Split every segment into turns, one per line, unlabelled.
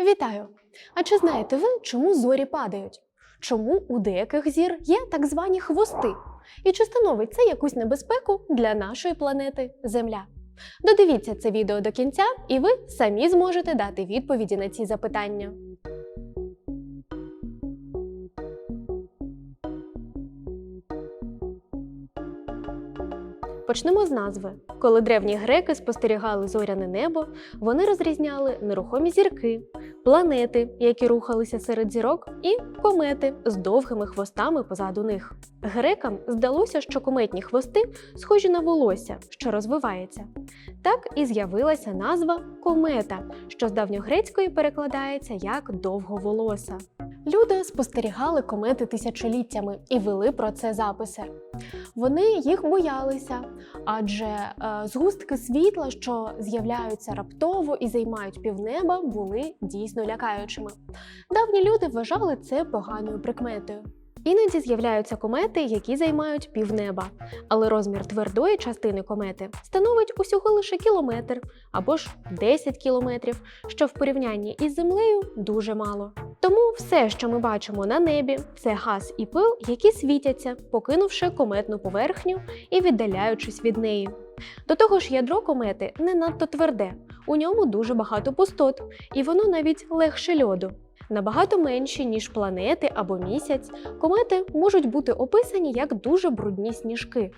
Вітаю! А чи знаєте ви, чому зорі падають? Чому у деяких зір є так звані хвости? І чи становить це якусь небезпеку для нашої планети Земля? Додивіться це відео до кінця, і ви самі зможете дати відповіді на ці запитання. Почнемо з назви. Коли древні греки спостерігали зоряне небо, вони розрізняли нерухомі зірки, планети, які рухалися серед зірок, і комети з довгими хвостами позаду них. Грекам здалося, що кометні хвости схожі на волосся, що розвивається. Так і з'явилася назва комета, що з давньогрецької перекладається як довговолоса. Люди спостерігали комети тисячоліттями і вели про це записи. Вони їх боялися, адже е, згустки світла, що з'являються раптово і займають півнеба, були дійсно лякаючими. Давні люди вважали це поганою прикметою. Іноді з'являються комети, які займають півнеба, але розмір твердої частини комети становить усього лише кілометр або ж 10 кілометрів, що в порівнянні із землею дуже мало. Тому все, що ми бачимо на небі, це газ і пил, які світяться, покинувши кометну поверхню і віддаляючись від неї. До того ж, ядро комети не надто тверде, у ньому дуже багато пустот, і воно навіть легше льоду. Набагато менші, ніж планети або місяць, комети можуть бути описані як дуже брудні сніжки.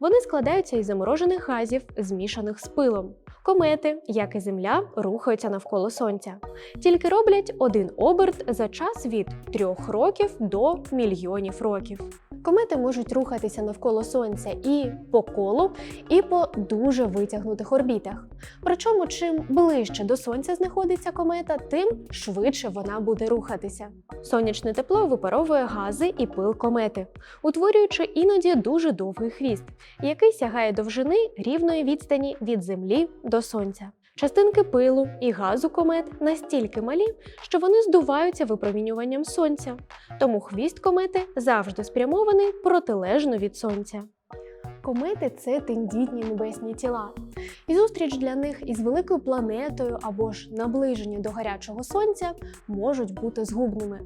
Вони складаються із заморожених газів, змішаних з пилом. Комети, як і Земля, рухаються навколо Сонця. Тільки роблять один оберт за час від трьох років до мільйонів років. Комети можуть рухатися навколо Сонця і по колу, і по дуже витягнутих орбітах. Причому, чим ближче до Сонця знаходиться комета, тим швидше вона буде рухатися. Сонячне тепло випаровує гази і пил комети, утворюючи іноді дуже довгий хвіст, який сягає довжини рівної відстані від Землі до Сонця. Частинки пилу і газу комет настільки малі, що вони здуваються випромінюванням сонця, тому хвіст комети завжди спрямований протилежно від сонця. Комети це тендітні небесні тіла, і зустріч для них із великою планетою або ж наближення до гарячого сонця можуть бути згубними.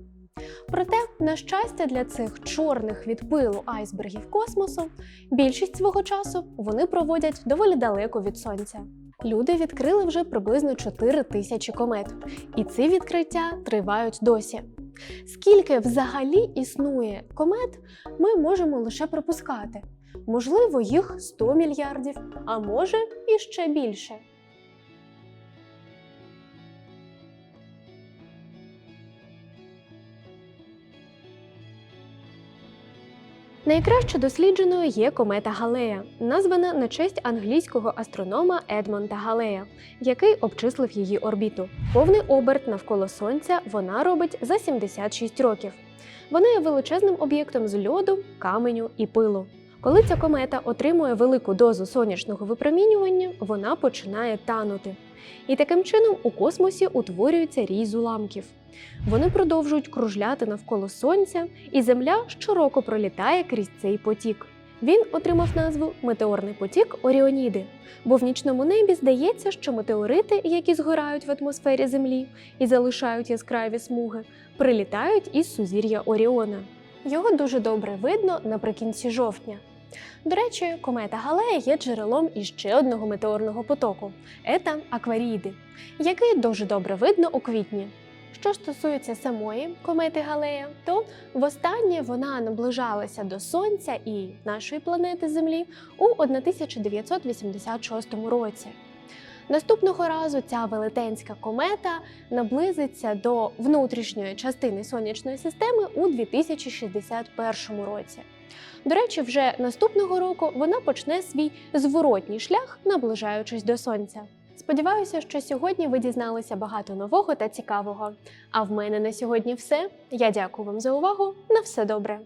Проте, на щастя, для цих чорних від пилу айсбергів космосу більшість свого часу вони проводять доволі далеко від сонця. Люди відкрили вже приблизно 4 тисячі комет, і ці відкриття тривають досі. Скільки взагалі існує комет, ми можемо лише припускати. Можливо, їх 100 мільярдів, а може і ще більше. Найкраще дослідженою є комета Галея, названа на честь англійського астронома Едмонда Галея, який обчислив її орбіту. Повний оберт навколо Сонця вона робить за 76 років. Вона є величезним об'єктом з льоду, каменю і пилу. Коли ця комета отримує велику дозу сонячного випромінювання, вона починає танути. І таким чином у космосі утворюється рій з уламків. Вони продовжують кружляти навколо сонця, і Земля щороку пролітає крізь цей потік. Він отримав назву Метеорний потік Оріоніди, бо в нічному небі здається, що метеорити, які згорають в атмосфері Землі і залишають яскраві смуги, прилітають із сузір'я Оріона. Його дуже добре видно наприкінці жовтня. До речі, комета Галея є джерелом іще одного метеорного потоку ета Акваріїди, який дуже добре видно у квітні. Що стосується самої комети Галея, то востаннє вона наближалася до Сонця і нашої планети Землі у 1986 році. Наступного разу ця велетенська комета наблизиться до внутрішньої частини сонячної системи у 2061 році. До речі, вже наступного року вона почне свій зворотній шлях, наближаючись до сонця. Сподіваюся, що сьогодні ви дізналися багато нового та цікавого. А в мене на сьогодні все. Я дякую вам за увагу. На все добре.